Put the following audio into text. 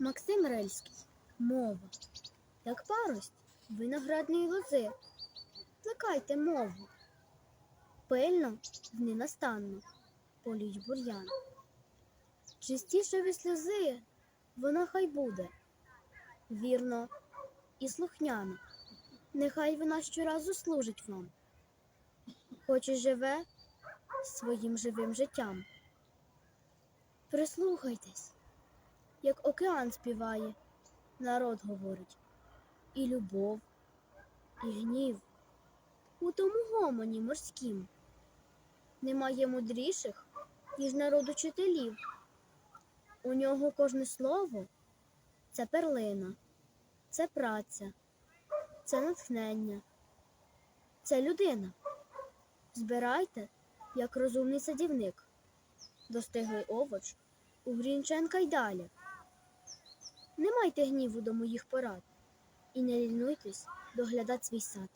Максим Рельський. Мова. Як парость виноградної лози. Плекайте мову. Пильно, ненастанно, політь бур'ян. Чистіше від сльози вона хай буде. Вірно і слухняно. Нехай вона щоразу служить вам, хоч і живе своїм живим життям. Прислухайтесь, як океан співає, народ говорить, і любов, і гнів у тому гомоні морськім. Немає мудріших, ніж народ учителів. У нього кожне слово це перлина, це праця, це натхнення, це людина. Збирайте, як розумний садівник, достиглий овоч у Грінченка й далі. Не майте гніву до моїх порад і не лінуйтесь доглядати свій сад.